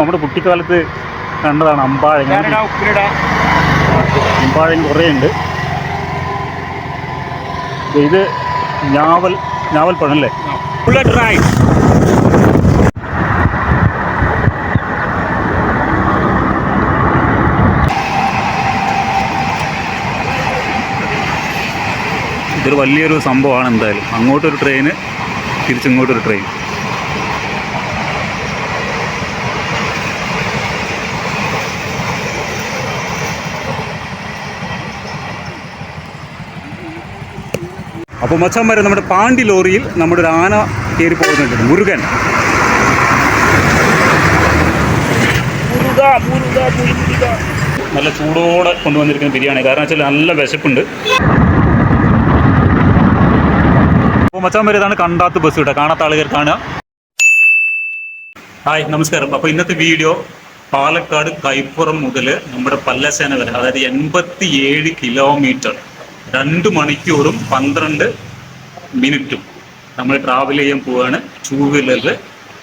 നമ്മുടെ കുട്ടിക്കാലത്ത് കണ്ടതാണ് ഉപ്പിലിടാ അമ്പാഴങ്ങ കുറേ ഉണ്ട് ഇത് ഞാവൽ ഞാവൽ പഴമല്ലേ ബുള്ളറ്റ് റൈഡ് ഇതൊരു വലിയൊരു സംഭവമാണ് എന്തായാലും. അങ്ങോട്ടൊരു ട്രെയിന് തിരിച്ചിങ്ങോട്ടൊരു ട്രെയിൻ അപ്പോൾ മച്ചാൻ വരെ നമ്മുടെ പാണ്ടി ലോറിയിൽ നമ്മുടെ ഒരു ആന കയറി പോകുന്നുണ്ട്. മുരുകൻ. മുരുക മുരുക മുരുക. നല്ല ചൂടോടെ കൊണ്ടുവന്നിരിക്കുന്ന ബിരിയാണി. കാരണം വെച്ചാൽ നല്ല വിശപ്പുണ്ട്. അപ്പോൾ മച്ചാൻ വരെ ഇതാണ് കണ്ടാത്ത ബസ് കേട്ടോ. കാണാത്ത ആളുകൾ കാണുക ഹായ് നമസ്കാരം. അപ്പോൾ ഇന്നത്തെ വീഡിയോ പാലക്കാട് കൈപ്പുറം മുതൽ നമ്മുടെ പല്ലസേന വരെ അതായത് എൺപത്തി ഏഴ് കിലോമീറ്റർ. രണ്ട് മണിക്കൂറും പന്ത്രണ്ട് മിനിറ്റും നമ്മൾ ട്രാവൽ ചെയ്യാൻ പോവുകയാണ് ടൂ വീലറിൽ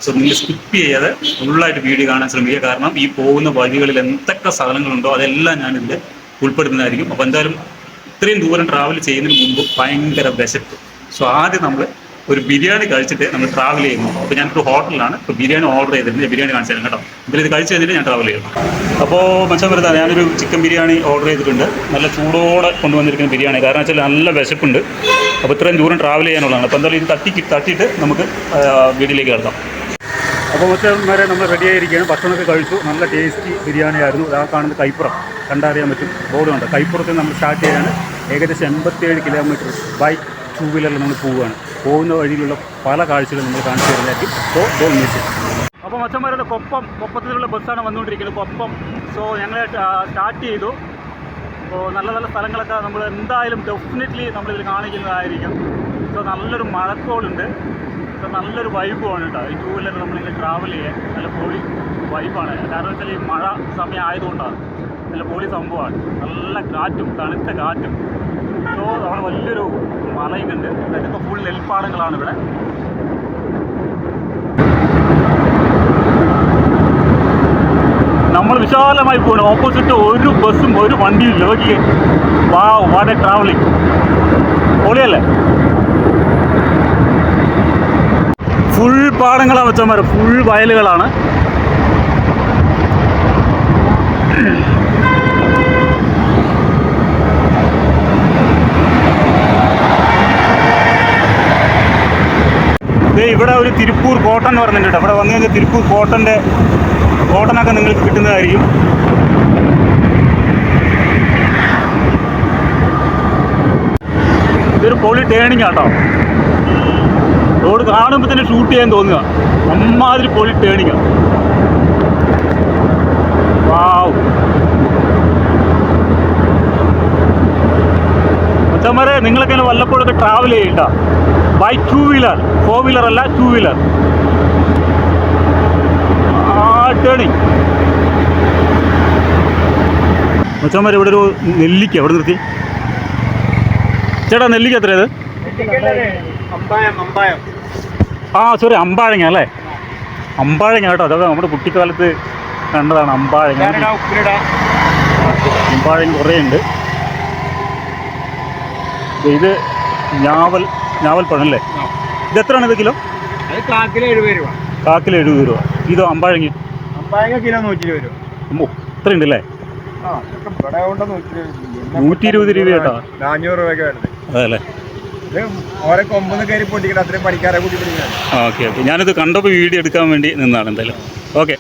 സോ നിങ്ങൾ സ്കിപ്പ് ചെയ്യാതെ ഫുള്ളായിട്ട് വീഡിയോ കാണാൻ ശ്രമിക്കുക. കാരണം ഈ പോകുന്ന വഴികളിൽ എന്തൊക്കെ സാധനങ്ങളുണ്ടോ അതെല്ലാം ഞാൻ ഞാനിതിൽ ഉൾപ്പെടുത്തുന്നതായിരിക്കും. അപ്പോൾ എന്തായാലും ഇത്രയും ദൂരം ട്രാവൽ ചെയ്യുന്നതിന് മുമ്പ് ഭയങ്കര വിശപ്പ്. സോ ആദ്യം നമ്മൾ ഒരു ബിരിയാണി കഴിച്ചിട്ട് നമ്മൾ ട്രാവൽ ചെയ്യുന്നു. അപ്പോൾ ഞാനൊരു ഹോട്ടലിലാണ്. ഇപ്പോൾ ബിരിയാണി ഓർഡർ ചെയ്തിട്ടുണ്ട് ബിരിയാണി കാണിച്ചു തരാം കേട്ടോ. ഇതിൽ ഇത് കഴിച്ച് കഴിഞ്ഞിട്ട് ഞാൻ ട്രാവൽ ചെയ്യുന്നു. അപ്പോൾ മച്ചാൻ വരുന്നത് ഞാനൊരു ചിക്കൻ ബിരിയാണി ഓർഡർ ചെയ്തിട്ടുണ്ട്. നല്ല ചൂടോടെ കൊണ്ടുവന്നിരിക്കുന്ന ബിരിയാണി. കാരണം വെച്ചാൽ നല്ല വിശപ്പുണ്ട്. അപ്പോൾ ഇത്രയും ദൂരം ട്രാവൽ ചെയ്യാനുള്ളതാണ്. അപ്പോൾ എന്തായാലും ഇത് തട്ടി തട്ടിയിട്ട് നമുക്ക് വീട്ടിലേക്ക് കിടക്കാം അപ്പോൾ മറ്റേ നമ്മൾ റെഡി ആയിരിക്കുകയാണ്. ഭക്ഷണമൊക്കെ കഴിച്ചു. നല്ല ടേസ്റ്റി ബിരിയാണി ആയിരുന്നു. ആ കാണുന്ന കൈപ്പുറം. കണ്ടറിയാൻ പറ്റും. ബോർഡ് കണ്ടോ? കൈപ്പുറത്ത് നമ്മൾ സ്റ്റാർട്ട് ചെയ്യാണ്. ഏകദേശം എൺപത്തിയേഴ് കിലോമീറ്റർ ബൈ ടൂ വീലറിൽ നമ്മൾ പോവുകയാണ്. പോകുന്ന വഴിയിലുള്ള പല കാഴ്ചകളും നമ്മൾ കാണിച്ചു തരുന്നതായിരിക്കും. സോ ഡോൺ മിസ് അപ്പോൾ മച്ചന്മാരുടെ കൊപ്പം കൊപ്പത്തിലുള്ള ബസ്സാണ് വന്നുകൊണ്ടിരിക്കുന്നത്. കൊപ്പം സോ ഞങ്ങൾ സ്റ്റാർട്ട് ചെയ്തു. അപ്പോൾ നല്ല നല്ല സ്ഥലങ്ങളൊക്കെ നമ്മൾ എന്തായാലും ഡെഫിനറ്റ്ലി നമ്മളിതിൽ കാണിക്കുന്നതായിരിക്കും. സോ നല്ലൊരു മഴക്കോളുണ്ട്. സോ നല്ലൊരു വൈബുമാണ് കേട്ടോ. ഈ ടൂ വീലറിൽ നമ്മളിങ്ങനെ ട്രാവൽ ചെയ്യാൻ. നല്ല പൊളി വൈബാണ് കാരണം വെച്ചാൽ ഈ മഴ സമയം ആയതുകൊണ്ടാണ്. നല്ല പൊളി സംഭവമാണ്. നല്ല കാറ്റും തണുത്ത കാറ്റും. സോ അവിടെ വലിയൊരു മലയും ഉണ്ട് ഇതൊക്കെ ഫുൾ നെൽപ്പാടങ്ങളാണ് ഇവിടെ. നമ്മൾ വിശാലമായി പോകണം ഓപ്പോസിറ്റ് ഒരു ബസ്സും ഒരു വണ്ടിയും ഇല്ല നോക്കി വാ വാടെ ട്രാവലിംഗ് പൊളിയല്ലേ? ഫുൾ പാടങ്ങളാണ് വെച്ചമാർ ഫുൾ വയലുകളാണ്. ഇവിടെ ഒരു തിരുപ്പൂർ കോട്ടൺ എന്ന് പറഞ്ഞിട്ടുണ്ട് ഇവിടെ വന്നു കഴിഞ്ഞാൽ തിരുപ്പൂർ കോട്ടന്റെ കോട്ടനൊക്കെ നിങ്ങൾക്ക് കിട്ടുന്നതായിരിക്കും. ഇതൊരു പൊളി ടേണിംഗ് ആട്ടോ. റോഡ് കാണുമ്പോൾ തന്നെ ഷൂട്ട് ചെയ്യാൻ തോന്നുക. അമ്മാതിരി പൊളി ടേണിംഗ് വാവ്. മച്ചന്മാരെ നിങ്ങളൊക്കെ വല്ലപ്പോഴൊക്കെ ട്രാവൽ ചെയ്യണ്ട? By two wheeler four wheeler അല്ല ടു വീലർ ടേണിങ് മച്ചന്മാർ ഇവിടെ ഒരു നെല്ലിക്ക. ഇവിടെ നിർത്തി? ചേട്ടാ നെല്ലിക്ക എത്രയത് ആ സോറി അമ്പാഴങ്ങ അല്ലേ? അമ്പാഴങ്ങ കേട്ടോ. അതൊക്കെ നമ്മുടെ കുട്ടിക്കാലത്ത് കണ്ടതാണ് അമ്പാഴങ്ങ. അമ്പാഴങ്ങ കുറേ ഉണ്ട് ഇത് ഞാവൽ ഞാവൽ അല്ലേ ഇത് എത്രയാണ് ഇത് കിലോ? അത് കാക്കിൽ എഴുപത് രൂപ. കാക്കിൽ എഴുപത് രൂപ. ഇതോ അമ്പാഴങ്ങ? അമ്പായങ്ങ കിലോ നൂറ്റി ഇരുപത് രൂപ. നൂറ്റി ഇരുപത് രൂപ കേട്ടോ. നാനൂറ് രൂപയൊക്കെ ഓക്കെ ഓക്കെ. ഞാനിത് കണ്ടപ്പോൾ വീഡിയോ എടുക്കാൻ വേണ്ടി നിന്നാണ് എന്തായാലും. ഓക്കെ.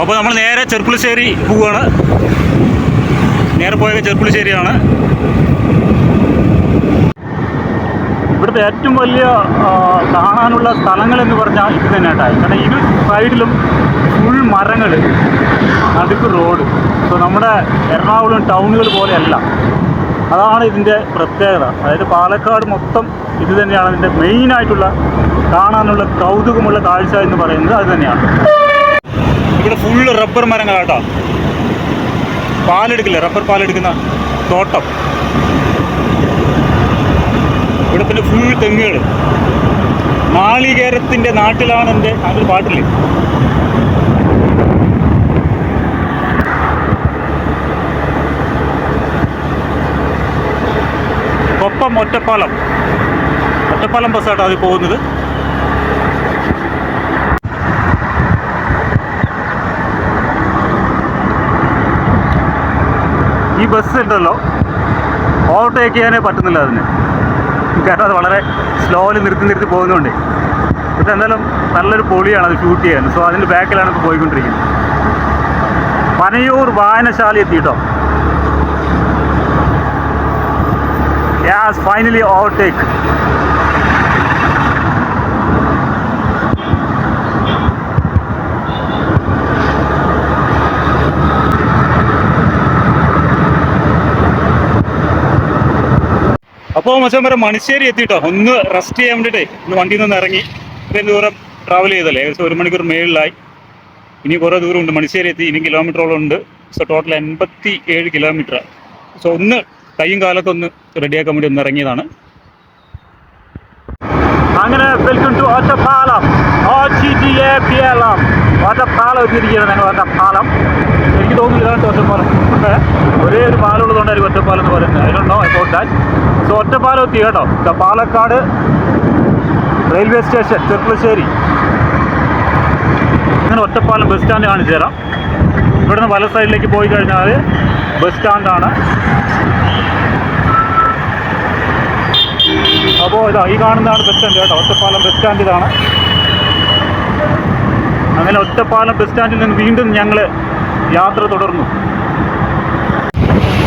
അപ്പോൾ നമ്മൾ നേരെ ചെർപ്പുളശ്ശേരി പോവുകയാണ് നേരെ പോയത് ചെർപ്പുളശ്ശേരിയാണ്. ഇവിടുത്തെ ഏറ്റവും വലിയ കാണാനുള്ള സ്ഥലങ്ങൾ എന്ന് പറഞ്ഞാൽ ഇത് തന്നെ കേട്ടോ കാരണം ഇരു സൈഡിലും ഫുൾ മരങ്ങൾ നടുക്ക് റോഡ് സോ നമ്മുടെ എറണാകുളം ടൗണുകൾ പോലെയല്ല. അതാണ് ഇതിന്റെ പ്രത്യേകത. അതായത് പാലക്കാട് മൊത്തം ഇത് തന്നെയാണ്. ഇതിന്റെ മെയിനായിട്ടുള്ള കാണാനുള്ള കൗതുകമുള്ള കാഴ്ച എന്ന് പറയുന്നത് അത് തന്നെയാണ്. ഇവിടെ ഫുള്ള് റബ്ബർ മരങ്ങളാട്ടോ. പാലെടുക്കില്ല? റബ്ബർ പാലെടുക്കുന്ന തോട്ടം. ഇവിടെ പിന്നെ ഫുൾ തെങ്ങുകൾ നാളികേരത്തിന്റെ നാട്ടിലാണ് എന്റെ അങ്ങനെ പാട്ടില്ലേ കൊപ്പം ഒറ്റപ്പാലം. ഒറ്റപ്പാലം ബസ്സായിട്ടാണ് അതിൽ പോകുന്നത്. ഈ ബസ് ഉണ്ടല്ലോ. ഓവർടേക്ക് ചെയ്യാനേ പറ്റുന്നില്ല അതിന്. കാരണം അത് വളരെ സ്ലോയിൽ നിർത്തി നിർത്തി പോകുന്നുണ്ട് പക്ഷെ എന്തായാലും നല്ലൊരു പൊളിയാണ് അത് ഷൂട്ട് ചെയ്യാൻ. സോ അതിന്റെ ബാക്കിലാണ് ഇപ്പോൾ പോയിക്കൊണ്ടിരിക്കുന്നത്. പനയൂർ വായനശാല എത്തിയിട്ടോ? യാസ് ഫൈനലി ഓവർടേക്ക് അപ്പോൾ മച്ചാൻ വരെ മണിശ്ശേരി എത്തിയിട്ടോ ഒന്ന് റെസ്റ്റ് ചെയ്യാൻ വേണ്ടിയിട്ടേ ഒന്ന് വണ്ടിയിൽ നിന്ന് ഇറങ്ങി. ഇത്രയും ദൂരം ട്രാവൽ ചെയ്തല്ലേ? ഏകദേശം ഒരു മണിക്കൂർ മേളിലായി. ഇനി കുറേ ഉണ്ട്. മണിശ്ശേരി എത്തി. ഇനി കിലോമീറ്ററോളം ഉണ്ട്. സോ ടോട്ടൽ എൺപത്തി ഏഴ് കിലോമീറ്റർ സോ ഒന്ന് കൈയും കാലൊക്കെ ഒന്ന് റെഡിയാക്കാൻ വേണ്ടി ഒന്ന് ഇറങ്ങിയതാണ്. അങ്ങനെ welcome to Ottapalam O G T A P എല്ലാം ഒറ്റപ്പാലം എത്തിയിരിക്കുകയാണ് ഒറ്റപ്പാലം എനിക്ക് തോന്നുന്നില്ല ഒറ്റപ്പാലം ഉള്ളതുകൊണ്ടായിരിക്കും ഒറ്റപ്പാലം എന്ന് പറയുന്നത്. അതിനുണ്ടോ അബൌട്ട് ദാറ്റ് സോ ഒറ്റപ്പാലം എത്തി കേട്ടോ. The Palakkad railway station Cherpulassery. അങ്ങനെ ഒറ്റപ്പാലം ബസ് സ്റ്റാൻഡ് കാണിച്ചു തരാം. ഇവിടുന്ന് വല സൈഡിലേക്ക് പോയി കഴിഞ്ഞാൽ ബസ് സ്റ്റാൻഡാണ് അപ്പോൾ ഇതാ ഈ കാണുന്നതാണ് ബസ് സ്റ്റാൻഡ് കേട്ടോ. ഒറ്റപ്പാലം ബസ് സ്റ്റാൻഡ് ഇതാണ്. അങ്ങനെ ഒറ്റപ്പാലം ബസ് സ്റ്റാൻഡിൽ നിന്ന് വീണ്ടും ഞങ്ങൾ യാത്ര തുടർന്നു.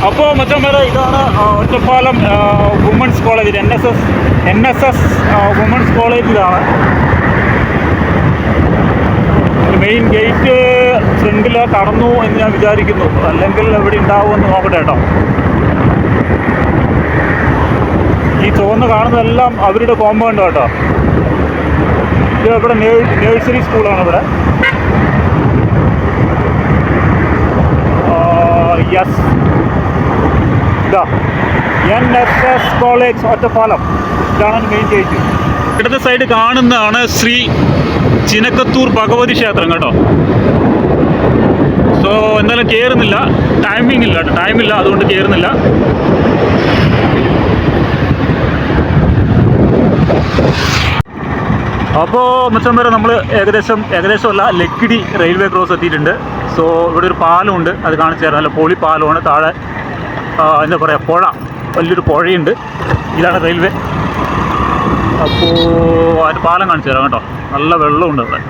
അപ്പോൾ മച്ചന്മാരെ ഇതാണ് ആ, ഒറ്റപ്പാലം വുമൻസ് കോളേജിൽ N S S N S S women's കോളേജിലാണ് മെയിൻ ഗേറ്റ് ഫ്രണ്ടിൽ കടന്നു എന്ന് ഞാൻ വിചാരിക്കുന്നു. അല്ലെങ്കിൽ എവിടെ ഉണ്ടാവുമെന്ന് നോക്കട്ടെ കേട്ടോ. ഈ ചുവന്ന് കാണുന്നതെല്ലാം അവരുടെ കോമ്പൗണ്ട് കേട്ടോ. ഇത് ഇവിടെ നേഴ്സറി സ്കൂളാണ് ഇവിടെ. യെസ് ഇതാ. N S S college Ottapalam. ഇതാണ് മെയിൻ ഇടത്തെ സൈഡ് കാണുന്നതാണ് ശ്രീ ചിനക്കത്തൂർ ഭഗവതി ക്ഷേത്രം കേട്ടോ. സോ എന്തായാലും കയറുന്നില്ല ടൈമിംഗ് ഇല്ല ടൈമില്ല അതുകൊണ്ട് കയറുന്നില്ല അപ്പോൾ മച്ചം വരെ നമ്മൾ ഏകദേശം ഏകദേശമല്ല ലക്കിടി റെയിൽവേ ക്രോസ് എത്തിയിട്ടുണ്ട്. സോ ഇവിടെ ഒരു പാലമുണ്ട് അത് കാണിച്ചു തരാം. നല്ല പൊളി പാലമാണ്. താഴെ എന്താ പറയുക പുഴ. വലിയൊരു പുഴയുണ്ട്. ഇതാണ് റെയിൽവേ. അപ്പോൾ അതിന് പാലം കാണിച്ചു തരാം കേട്ടോ. നല്ല വെള്ളമുണ്ട് അവിടെ.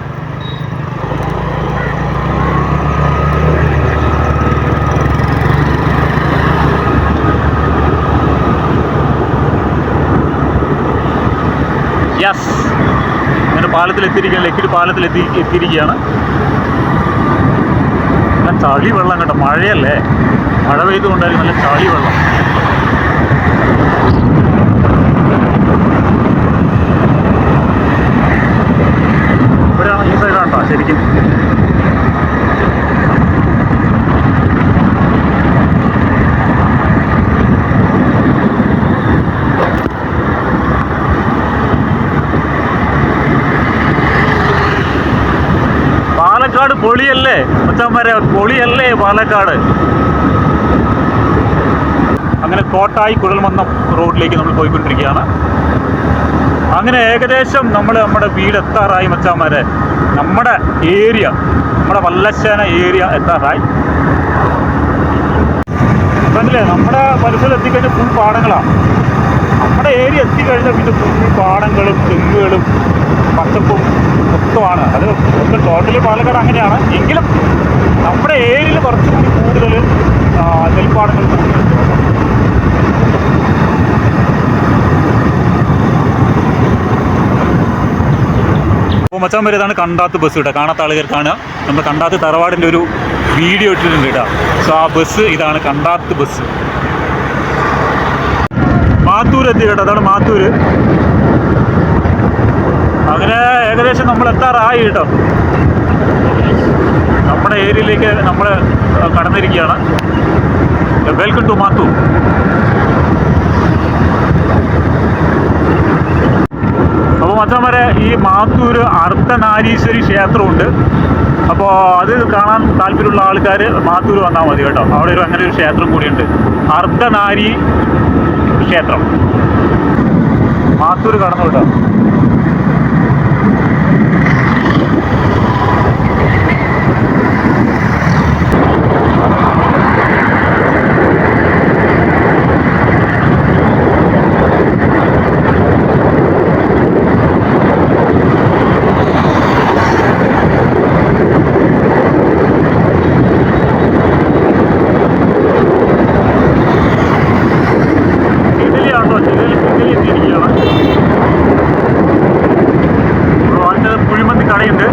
യെസ് അങ്ങനെ പാലത്തിലെത്തിയിരിക്കുകയാണ്. ലക്കിടി പാലത്തിലെത്തി എത്തിയിരിക്കുകയാണ്. ചളി വെള്ളം കേട്ടോ മഴയല്ലേ? മഴ പെയ്തുകൊണ്ടായിരിക്കും നല്ല ചളി വെള്ളം. ഇവിടെയാണ് ഈ സൈഡാണ് കേട്ടോ പാലക്കാട് പൊളിയല്ലേ? മച്ചന്മാരെ പൊളിയല്ലേ പാലക്കാട്? അങ്ങനെ കോട്ടായി കുഴൽമന്നം റോഡിലേക്ക് നമ്മൾ പോയിക്കൊണ്ടിരിക്കുകയാണ്. അങ്ങനെ ഏകദേശം നമ്മൾ നമ്മുടെ വീട് എത്താറായി മച്ചാമാരെ. നമ്മുടെ ഏരിയ നമ്മുടെ വല്ലശേന ഏരിയ എത്താറായി. കണ്ടില്ലേ നമ്മുടെ പരിസരം എത്തിക്കഴിഞ്ഞാൽ ഫുൾ പാടങ്ങളാണ്. നമ്മുടെ ഏരിയ എത്തിക്കഴിഞ്ഞാൽ പിന്നെ ഫുൾ പാടങ്ങളും തെങ്ങുകളും പച്ചപ്പും മൊത്തമാണ്. അത് ഒന്ന് ടോട്ടലി പാലക്കാട് അങ്ങനെയാണ്. എങ്കിലും നമ്മുടെ ഏരിയയിൽ കുറച്ചുകൂടി കൂടുതൽ നെൽപ്പാടങ്ങൾ മച്ചാൻ വരെ ഇതാണ് കണ്ടാത്ത് ബസ് കേട്ടോ. കാണാത്ത ആളുകൾക്കാണ് നമ്മൾ കണ്ടാത്ത് തറവാടിന്റെ ഒരു വീഡിയോ ഇട്ടിട്ടുണ്ട് കേട്ടോ. സോ ആ ബസ് ഇതാണ് കണ്ടാത്ത് ബസ്. മാത്തൂർ എത്തി കേട്ടോ. അതാണ് മാത്തൂര്. അങ്ങനെ ഏകദേശം നമ്മൾ എത്താറായി കേട്ടോ. നമ്മുടെ ഏരിയയിലേക്ക് നമ്മൾ കടന്നിരിക്കുകയാണ്. വെൽക്കം ടു മാത്തൂർ അപ്പോൾ മച്ചന്മാരെ ഈ മാത്തൂർ അർദ്ധനാരീശ്വരി ക്ഷേത്രമുണ്ട്. അപ്പോൾ അത് കാണാൻ താല്പര്യമുള്ള ആൾക്കാർ മാത്തൂർ വന്നാൽ മതി കേട്ടോ. അവിടെ ഒരു അങ്ങനെ ഒരു ക്ഷേത്രം കൂടിയുണ്ട്. അർദ്ധനാരി ക്ഷേത്രം. മാത്തൂർ കടന്നു കേട്ടോ ഇഡലിയാണോ ഇഡലി ഇഡലി എത്തിയിരിക്കുകയാണ് അപ്പോൾ അതിന്റെ കുഴിമന്തി കടയുണ്ട്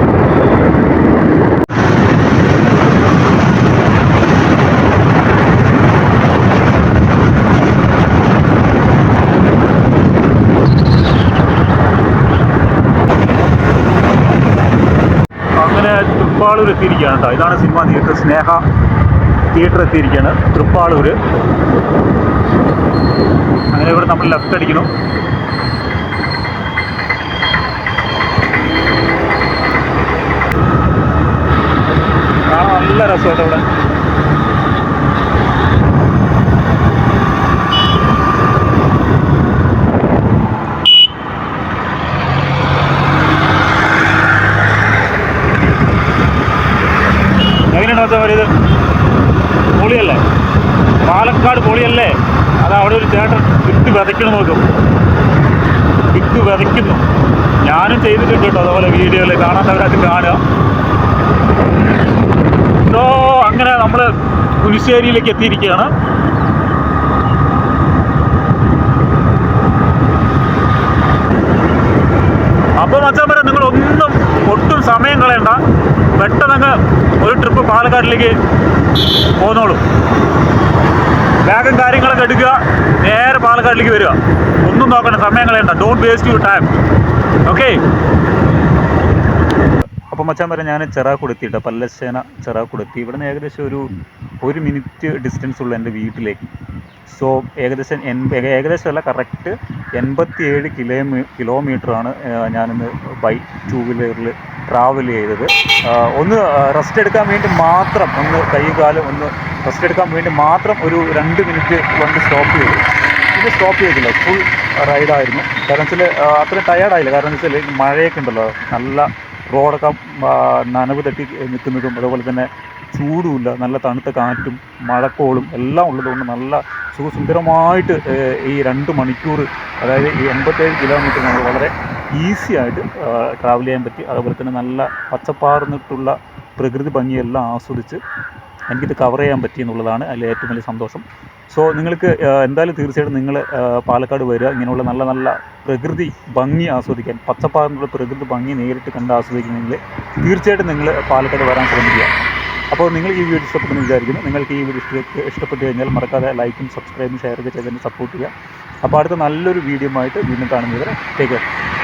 അങ്ങനെ തൃപ്പാളൂർ എത്തിയിരിക്കുകയാണ് കേട്ടോ. ഇതാണ് സിനിമ തിയേറ്റർ. സ്നേഹ തിയേറ്റർ എത്തിയിരിക്കുകയാണ്. തൃപ്പാളൂർ. അങ്ങനെ ഇവിടെ നമ്മൾ ലെഫ്റ്റ് അടിക്കണം നല്ല രസമായിട്ട് ഇവിടെ എങ്ങനെയുണ്ടോ വെച്ചാൽ ഇത് പൊളിയല്ലേ പാലക്കാട് പൊളിയല്ലേ അത് അവിടെ ഒരു ചേട്ടൻ വിതയ്ക്കണം നോക്കും. വിത്ത് വിതയ്ക്കുന്നു. ഞാനും ചെയ്തിട്ടുണ്ട് കേട്ടോ അതുപോലെ വീഡിയോയിൽ കാണാത്തവരത് കാണുക. സോ അങ്ങനെ നമ്മൾ പുലിശ്ശേരിയിലേക്ക് എത്തിയിരിക്കുകയാണ്. അപ്പോൾ മച്ചാൻ നിങ്ങൾ ഒന്നും ഒട്ടും സമയം കളയണ്ട. പെട്ടെന്ന് ഒരു ട്രിപ്പ് പാലക്കാട്ടിലേക്ക് പോന്നോളും. ബാഗും കാര്യങ്ങളൊക്കെ എടുക്കുക. നേരെ പാലക്കാടിലേക്ക് വരിക. ഒന്നും നോക്കണ്ട സമയം കളയണ്ട. Don't waste you time okay അപ്പോൾ മച്ചാൻ പറയാം ഞാൻ ചെറാക്കുട് കേട്ടോ പല്ലശ്ശേന ചെറാക്കുട് എത്തി ഇവിടെ നിന്ന് ഏകദേശം ഒരു ഒരു മിനിറ്റ് ഡിസ്റ്റൻസ് ഉള്ള എന്റെ വീട്ടിലേക്ക്. സോ ഏകദേശം എൺപ ഏകദേശം അല്ല കറക്റ്റ് എൺപത്തി ഏഴ് കിലോമീ കിലോമീറ്ററാണ് ഞാനിന്ന് ബൈ ടൂ വീലറിൽ ട്രാവൽ ചെയ്തത് ഒന്ന് റെസ്റ്റ് എടുക്കാൻ വേണ്ടി മാത്രം ഒന്ന് കൈകാലം കാലും ഒന്ന് റെസ്റ്റ് എടുക്കാൻ വേണ്ടി മാത്രം ഒരു രണ്ട് മിനിറ്റ് കൊണ്ട് സ്റ്റോപ്പ് ചെയ്തു. ഇത് സ്റ്റോപ്പ് ചെയ്തില്ല ഫുൾ റൈഡായിരുന്നു കാരണം വെച്ചാൽ അത്രയും ടയേർഡായില്ല കാരണം വെച്ചാൽ മഴയൊക്കെ ഉണ്ടല്ലോ നല്ല റോഡൊക്കെ നനവ് തട്ടി നിൽക്കുന്നതും അതുപോലെ തന്നെ ചൂടുമില്ല നല്ല തണുത്ത കാറ്റും മഴക്കോളും എല്ലാം ഉള്ളതുകൊണ്ട് നല്ല സുഖസുന്ദരമായിട്ട് ഈ രണ്ട് മണിക്കൂർ അതായത് ഈ എൺപത്തേഴ് കിലോമീറ്റർ നമ്മൾ വളരെ ഈസി ആയിട്ട് ട്രാവൽ ചെയ്യാൻ പറ്റി. അതുപോലെ തന്നെ നല്ല പച്ചപ്പാർന്നിട്ടുള്ള പ്രകൃതി ഭംഗിയെല്ലാം ആസ്വദിച്ച് എനിക്കിത് കവർ ചെയ്യാൻ പറ്റി എന്നുള്ളതാണ് അതിൽ ഏറ്റവും വലിയ സന്തോഷം. സോ നിങ്ങൾക്ക് എന്തായാലും തീർച്ചയായിട്ടും നിങ്ങൾ പാലക്കാട് വരിക. ഇങ്ങനെയുള്ള നല്ല നല്ല പ്രകൃതി ഭംഗി ആസ്വദിക്കാൻ പച്ചപ്പാർന്നുള്ള പ്രകൃതി ഭംഗി നേരിട്ട് കണ്ട് ആസ്വദിക്കണമെങ്കിൽ തീർച്ചയായിട്ടും നിങ്ങൾ പാലക്കാട് വരാൻ ശ്രമിക്കുക. അപ്പോൾ നിങ്ങൾ ഈ വീഡിയോ ഇഷ്ടപ്പെട്ടെന്ന് വിചാരിക്കുന്നു. നിങ്ങൾക്ക് ഈ വീഡിയോ ഇഷ്ട ഇഷ്ടപ്പെട്ട് കഴിഞ്ഞാൽ മറക്കാതെ ലൈക്കും സബ്സ്ക്രൈബും ഷെയർ ഒക്കെ തന്നെ സപ്പോർട്ട് ചെയ്യുക. അപ്പോൾ അടുത്ത നല്ലൊരു വീഡിയോ ആയിട്ട് വീണ്ടും കാണുന്നവരെ ടേക്ക് കെയർ